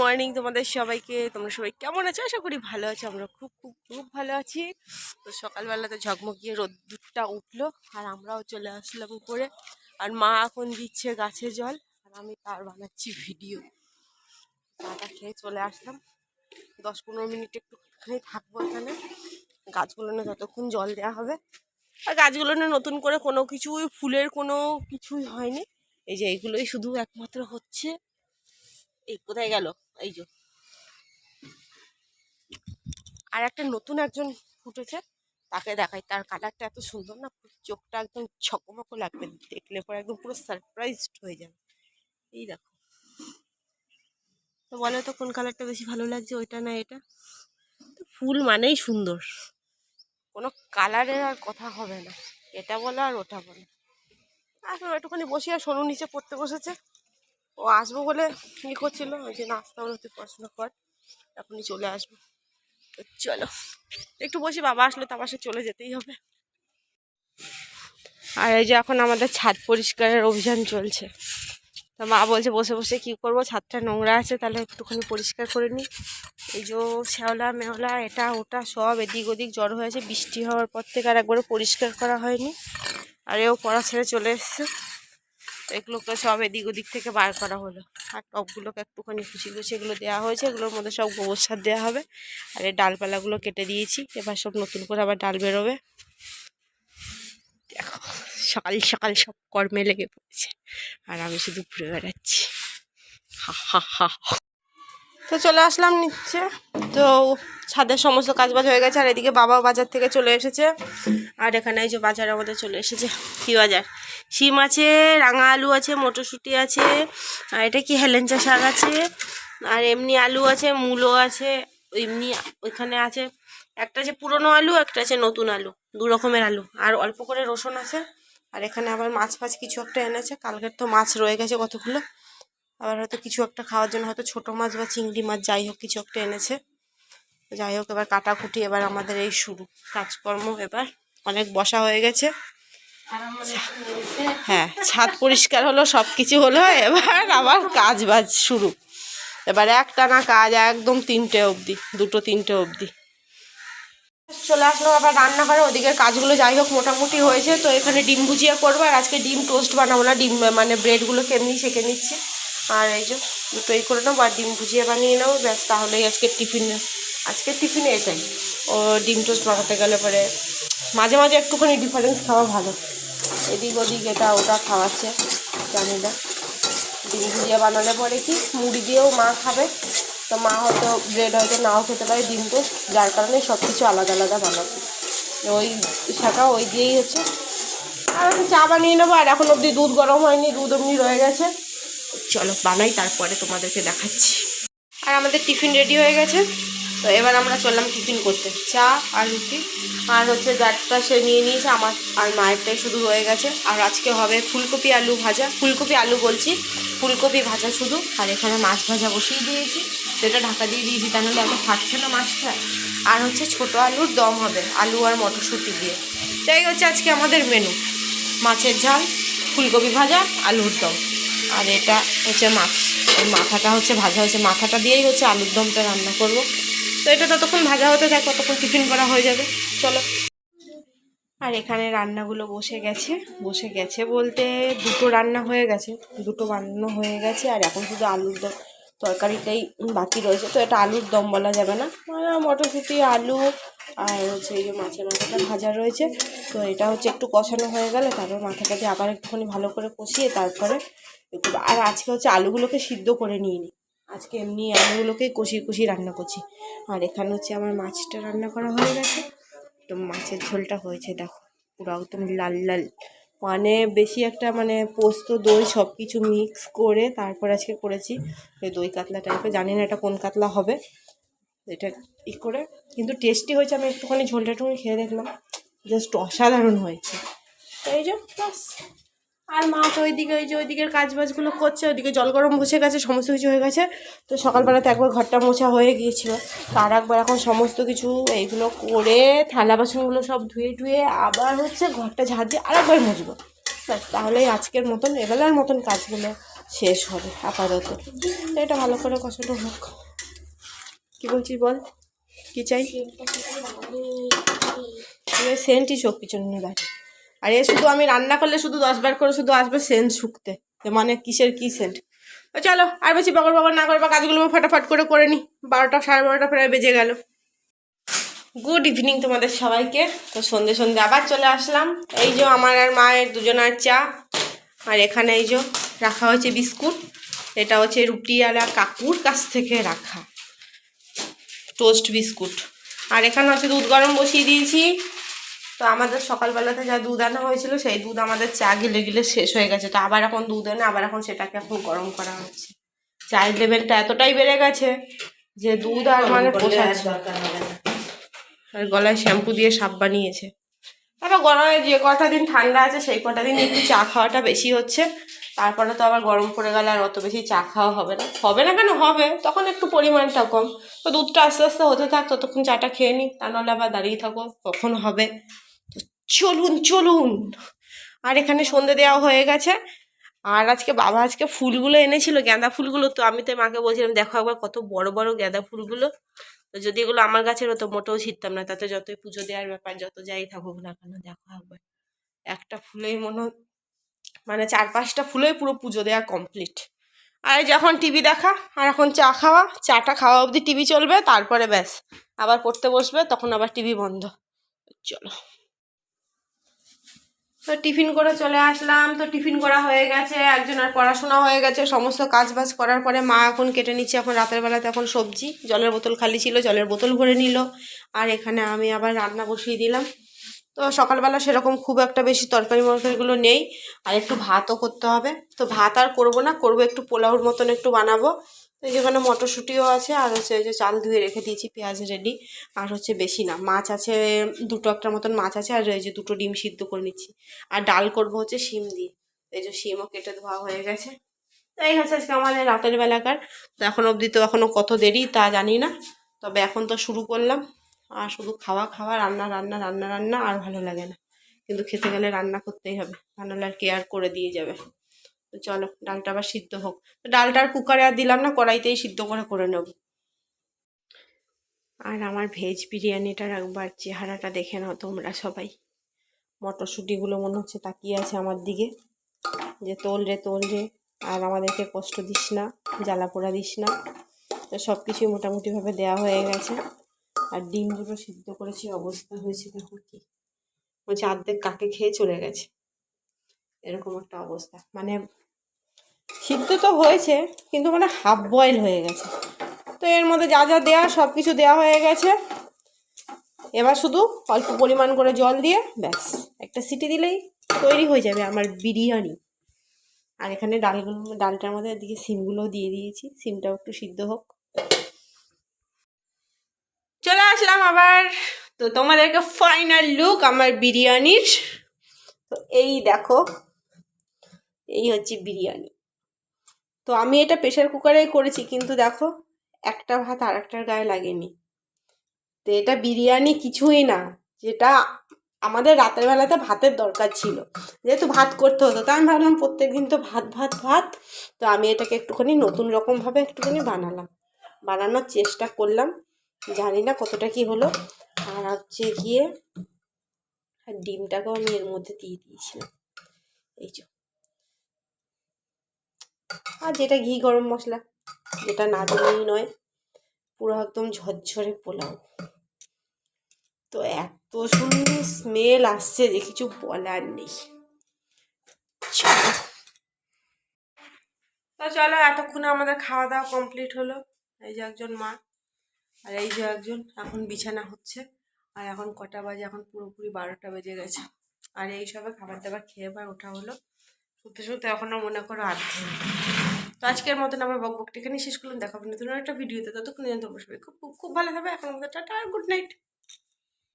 Morning তোমাদের সবাইকে। তোমরা সবাই কেমন আছো? আশা করি ভালো আছো। আমরা খুব খুব খুব ভালো আছি। তো সকালবেলাতে ঝকমকিয়ে রোদ্দুরটা উঠল আর আমরাও চলে আসলাম উপরে। আর মা এখন দিচ্ছে গাছে জল আর আমি তার বানাচ্ছি ভিডিও। চাটা খেয়ে চলে আসলাম। দশ পনেরো মিনিট একটুখানি থাকব এখানে। গাছগুলো না যতক্ষণ জল দেওয়া হবে। আর গাছগুলো না নতুন করে কোনো কিছুই, ফুলের কোনো কিছুই হয়নি। এই যে এইগুলোই শুধু একমাত্র হচ্ছে। এই কোথায় গেল? এই যে। আর একটা নতুন একজন ফুটেছে, তাকে দেখাই। তার কালারটা এত সুন্দর না চোখটা একদম ছকমকো লাগবে, দেখলে পরে একদম পুরো সারপ্রাইজড হয়ে যাবে। এই দেখো। তো বলো তো, কোন কালারটা বেশি ভালো লাগছে, ওইটা না এটা? তো ফুল মানেই সুন্দর। কোনো কালারের আর কথা হবে না। এটা বলো আর ওটা বলো। আর একটুখানি বসি আর সোনু নিচে পড়তে বসেছে। ও আসব বলে ই করছিল, ওই যে নাস্তা হলো তুই পড়াশোনা কর, এখনই চলে আসব। তো চলো, একটু বসি বাবা আসলে তো আমার চলে যেতেই হবে। আর এই যে এখন আমাদের ছাদ পরিষ্কারের অভিযান চলছে। তো মা বলছে বসে বসে কি করব, ছাদটা নোংরা আছে, তাহলে একটুখানি পরিষ্কার করে নিই এই যে শ্যাওলা মেওলা এটা, ওটা সব এদিক ওদিক জড়ো হয়েছে বৃষ্টি হওয়ার পর থেকে আর একবারও পরিষ্কার করা হয়নি। আর এও পড়া ছেড়ে চলে এসছে। এগুলোকে সব এদিক ওদিক থেকে বার করা হলো। আর টপগুলোকে একটুখানি খুশি খুশি এগুলো দেওয়া হয়েছে, এগুলোর মধ্যে সব গোবর সার দেওয়া হবে। আর এই ডালপালাগুলো কেটে দিয়েছি, এবার সব নতুন করে আবার ডাল বেরোবে। দেখো, সকাল সকাল সব কর্মে লেগে পড়েছে, আর আমি শুধু ঘুরে বেড়াচ্ছি। হা হা হা তো চলে আসলাম নিচে। তো ছাদের সমস্ত কাজ বাজ হয়ে গেছে, আর এদিকে বাবা বাজার থেকে চলে এসেছে। আর এখানে এই যে বাজার আমাদের চলে এসেছে, কি বাজার? শিম আছে, রাঙা আলু আছে, মটরশুঁটি আছে, আর এটা কি হেলেঞ্চা শাক আছে, আর এমনি আলু আছে, মূলো আছে, এমনি ওইখানে আছে। একটা আছে পুরনো আলু, একটা আছে নতুন আলু, দু রকমের আলু। আর অল্প করে রসুন আছে, আর এখানে আবার মাছ ফাছ কিছু একটা এনেছে। কালকের তো মাছ রয়ে গেছে কতগুলো। আবার হয়তো কিছু একটা খাওয়ার জন্য হয়তো ছোটো মাছ বা চিংড়ি মাছ, যাই হোক কিছু একটা এনেছে। যাই হোক, এবার কাটাকুটি এবার আমাদের এই শুরু। কাজকর্ম এবার অনেক বসা হয়ে গেছে। হ্যাঁ ছাদ পরিষ্কার হলো সব কিছু হলো, এবার আবার কাজ বাজ শুরু। এবার একটানা কাজ একদম তিনটে অবধি, দুটো তিনটে অবধি। চলে আসলাম আবার রান্নাঘরে, ওদিকের কাজগুলো যাই হোক, মোটামুটি হয়েছে। তো এখানে ডিম ভুজিয়া করব, আর আজকে ডিম টোস্ট বানাবো না, ডিম মানে ব্রেডগুলো কেমনি সেঁকে নিচ্ছি। আর এই যে দুটোই করে নেব, আর ডিম ভুজিয়া বানিয়ে নেব, ব্যাস, তাহলেই আজকে টিফিন, আজকে টিফিনে এটাই। ও, ডিম টোস্ট বানাতে গেলে পরে মাঝে মাঝে একটুখানি ডিফারেন্স খাওয়া ভালো। এদিক ওদিক এটা ওটা খাওয়াচ্ছে জানি না ডিম ভুজিয়া বানালে পরে কি মুড়ি দিয়েও মা খাবে। তো মা হয়তো ব্রেড হয়তো নাও খেতে পারে ডিম টোস্ট যার কারণে সব কিছু আলাদা আলাদা বানাবো। ওই শাখা ওই দিয়েই হচ্ছে। আর আমি চা বানিয়ে নেব, আর এখন অবধি দুধ গরম হয়নি, দুধ এমনি রয়ে গেছে। চলো বানাই, তারপরে তোমাদেরকে দেখাচ্ছি। আর আমাদের টিফিন রেডি হয়ে গেছে। তো এবার আমরা চললাম টিফিন করতে। চা আর রুটি। আর হচ্ছে যারটা সে নিয়ে নিয়েছে, আমার আর মায়েরটাই শুধু রয়ে গেছে। আর আজকে হবে ফুলকপি আলু ভাজা। ফুলকপি আলু বলছি, ফুলকপি ভাজা শুধু। আর এখানে মাছ ভাজা বসিয়ে দিয়েছি। সেটা ঢাকা দিয়ে দিয়েছি তা নাহলে এত ফাটছে না মাছটা। আর হচ্ছে ছোটো আলুর দম হবে, আলু আর মটরশুঁটি দিয়ে। তাই হচ্ছে আজকে আমাদের মেনু মাছের ঝাল, ফুলকপি ভাজা, আলুর দম। আর এটা হচ্ছে মাছ। মাথাটা হচ্ছে ভাজা হচ্ছে। মাথাটা দিয়েই হচ্ছে আলুর দমটা রান্না করব। তো এটা ততক্ষণ ভাজা হতে থাক, ততক্ষণ টিফিন করা হয়ে যাবে। চলো। আর এখানে রান্নাগুলো বসে গেছে বসে গেছে বলতে দুটো রান্না হয়ে গেছে, দুটো বানানো হয়ে গেছে, আর এখন শুধু আলুর দম তরকারিটাই বাকি রয়েছে। তো এটা আলুর দম বলা যাবে না। মটরশুঁটি, আলু, আর হচ্ছে এই যে মাছের মাথাটা ভাজা রয়েছে। তো এটা হচ্ছে একটু কষানো হয়ে গেলে তারপর মাথাটা দিয়ে আবার একটুখানি ভালো করে কষিয়ে তারপরে আর আজকে হচ্ছে আলুগুলোকে সিদ্ধ করে নিয়ে নিই আজকে এমনি আলুগুলোকেই কষিয়ে কষিয়ে রান্না করছি। আর এখানে হচ্ছে আমার মাছটা রান্না করা হয়ে গেছে। তো মাছের ঝোলটা হয়েছে, দেখো। পুরো একদম লাল লাল। মানে বেশি একটা মানে পোস্ত, দই সব কিছু মিক্স করে তারপর আজকে করেছি। এই দই কাতলা টাইপের জানি না এটা কোন কাতলা হবে। এটা ই করে। কিন্তু টেস্টি হয়েছে, আমি একটুখানি ঝোলটা একটুখানি খেয়ে দেখলাম। জাস্ট অসাধারণ হয়েছে। তো এই যে আর মা তো ওইদিকে ওই যে ওইদিকের কাজ বাজগুলো করছে ওইদিকে জল গরম বসে গেছে সমস্ত কিছু হয়ে গেছে। তো সকালবেলাতে একবার ঘরটা মোছা হয়ে গিয়েছিল। তার একবার এখন সমস্ত কিছু এইগুলো করে থালা বাসনগুলো সব ধুয়ে ধুয়ে আবার হচ্ছে ঘরটা ঝাড় দিয়ে আর একবার মুছবো। ব্যাস তাহলেই আজকের মতন এবেলার মতন কাজগুলো শেষ হবে আপাতত। তো এটা ভালো করে কষানো হোক। কি বলছিস বল? কী চাই? সেন্টই চোখ পিছনে বাড়ি। আর এ শুধু আমি রান্না করলে শুধু দশবার করে শুধু আসবে সেন্ট শুকতে। মানে কিসের কি সেন্ট তো চলো, আর বেশি বকর বকর না করবা কাজগুলো ফটাফট করে করে নিই বারোটা, সাড়ে বারোটা প্রায় বেজে গেল। গুড ইভিনিং তোমাদের সবাইকে। তো সন্ধে সন্ধে আবার চলে আসলাম। এই যে আমার আর মায়ের দুজনের চা, আর এখানে এই যে রাখা হয়েছে বিস্কুট। এটা হচ্ছে রুটিওয়ালা কাকুর কাছ থেকে রাখা। Toast biscuit. আর এখানে হচ্ছে দুধ গরম বসিয়ে দিয়েছি। তো আমাদের সকালবেলাতে যা দুধ আনা হয়েছিল সেই দুধ আমাদের চা গিলে গিলে শেষ হয়ে গেছে। তো আবার এখন দুধ এনে আবার এখন সেটাকে এখন গরম করা হচ্ছে। চায়ের লেভেলটা এতটাই বেড়ে গেছে যে দুধ আর মানে পোষাচ্ছে আর গলায় শ্যাম্পু দিয়ে সাপ বানিয়েছে। তারপর গরমে যে কটা দিন ঠান্ডা আছে সেই কটা দিন একটু চা খাওয়াটা বেশি হচ্ছে। তারপরে তো আবার গরম পড়ে গেলে আর অত বেশি চা খাওয়া হবে না। হবে না কেন? হবে। তখন একটু পরিমাণটা কম। তো দুধটা আস্তে আস্তে হতে থাক ততক্ষণ চাটা খেয়ে নিই তা নাহলে আবার দাঁড়িয়ে থাকো কখন হবে। চলুন চলুন। আর এখানে সন্ধে দেওয়া হয়ে গেছে। আর আজকে বাবা আজকে ফুলগুলো এনেছিল, গাঁদা ফুলগুলো। তো আমি তো মাকে বলছিলাম, দেখো একবার কত বড় বড় গাঁদা ফুলগুলো। তো যদি এগুলো আমার গাছের হতো মোটেও ছিটতাম না, তাতে যতই পুজো দেওয়ার ব্যাপার, যত যাই থাকুক না কেন, দেখো একবার। একটা ফুলেই মনে মানে চার পাঁচটা ফুলেই পুরো পুজো দেওয়া কমপ্লিট আর যখন টিভি দেখা, আর এখন চা খাওয়া, চাটা খাওয়া অবধি টিভি চলবে, তারপরে ব্যাস। আবার পড়তে বসবে, তখন আবার টিভি বন্ধ। চলো। তো টিফিন করে চলে আসলাম। তো টিফিন করা হয়ে গেছে একজনের পড়াশোনা হয়ে গেছে। সমস্ত কাজ বাজ করার পরে মা এখন কেটে নিচ্ছে এখন রাতের বেলাতে এখন সবজি। জলের বোতল খালি ছিল, জলের বোতল ভরে নিল। আর এখানে আমি আবার রান্না বসিয়ে দিলাম। তো সকালবেলা সেরকম খুব একটা বেশি তরকারি মরকারিগুলো নেই। আর একটু ভাতও করতে হবে। তো ভাত আর করব না, করব একটু পোলাওর মতন একটু বানাবো। তো যেখানে মটরশুঁটিও আছে, আর হচ্ছে ওই যে চাল ধুয়ে রেখে দিয়েছি, পেঁয়াজ রেডি। আর হচ্ছে বেশি না, মাছ আছে, দুটো একটা মতন মাছ আছে, আর এই যে দুটো ডিম সিদ্ধ করে নিচ্ছি। আর ডাল করব হচ্ছে শিম দিয়ে। এই যে শিমও কেটে ধোয়া হয়ে গেছে। তো এই হচ্ছে আজকে আমাদের রাতের বেলাকার। তো এখন অবধি তো এখনও কত দেরি তা জানি না। তবে এখন তো শুরু করলাম। আর শুধু খাওয়া খাওয়া, রান্না রান্না রান্না রান্না, আর ভালো লাগে না। কিন্তু খেতে গেলে রান্না করতেই হবে। তা নাহলে আর কেয়ার করে দিয়ে যাবে। তো চলো, ডালটা আবার সিদ্ধ হোক। তো ডালটা আর কুকারে আর দিলাম না, কড়াইতেই সিদ্ধ করে করে নেব। আর আমার ভেজ বিরিয়ানিটার একবার চেহারাটা দেখে নাও তোমরা সবাই। মটরশুঁটিগুলো মনে হচ্ছে তাকিয়ে আছে আমার দিকে। যে তোল রে তোল রে, আর আমাদেরকে কষ্ট দিস না, জ্বালা পোড়া দিস না। তো সব কিছুই মোটামুটিভাবে দেওয়া হয়ে গেছে। আর ডিম দুটো সিদ্ধ করেছি, অবস্থা হয়েছে দেখো কি। বলছে অর্ধেক কাকে খেয়ে চলে গেছে? এরকম একটা অবস্থা। মানে সিদ্ধ তো হয়েছে, কিন্তু মানে হাফ বয়েল হয়ে গেছে। তো এর মধ্যে যা যা দেওয়া সব কিছু দেওয়া হয়ে গেছে। এবার শুধু অল্প পরিমাণ করে জল দিয়ে ব্যাস, একটা সিটি দিলেই তৈরি হয়ে যাবে আমার বিরিয়ানি। আর এখানে ডালগুলো, ডালটার মধ্যে এদিকে সিমগুলোও দিয়ে দিয়েছি, সিমটাও একটু সিদ্ধ হোক। চলে আসলাম আবার। তো তোমাদেরকে ফাইনাল লুক আমার বিরিয়ানির। তো এই দেখো, এই হচ্ছে বিরিয়ানি। তো আমি এটা প্রেশার কুকারেই করেছি, কিন্তু দেখো, একটা ভাত আর একটার গায়ে লাগেনি। তো এটা বিরিয়ানি কিছুই না, যেটা আমাদের রাতের বেলাতে ভাতের দরকার ছিল। যেহেতু ভাত করতে হতো তো আমি ভাবলাম প্রত্যেক দিন তো ভাত ভাত ভাত, তো আমি এটাকে একটুখানি নতুন রকমভাবে একটুখানি বানালাম। বানানোর চেষ্টা করলাম, জানি না কতটা কি হলো। আর হচ্ছে গিয়ে, আর ডিমটাকেও আমি এর মধ্যে দিয়ে দিয়েছিলাম। এই যে। আর যেটা ঘি গরম মশলা, যেটা না দিলেই নয়, পুরো একদম ঝরঝরে পোলাও। তো এত সুন্দর স্মেল আসছে যে কিছু বলার নেই। তো চলো, এতক্ষণে আমাদের খাওয়া দাওয়া কমপ্লিট হলো। এই যে একজন মা, আর এই যে একজন, এখন বিছানা হচ্ছে। আর এখন কটা বাজে, এখন পুরোপুরি বারোটা বেজে গেছে। আর এই সবে খাবার দাবার খেয়ে এবার ওঠা হলো। শুতে শুনতে এখনও মনে করো আর তো আজকের মতন আমার বকবকটা এখানে শেষ করলাম। দেখাবো নতুন একটা ভিডিওতে ততক্ষণ জানতে অবশ্যই খুব খুব ভালো থাকবে। এখন আমাদের টাটা আর গুড নাইট।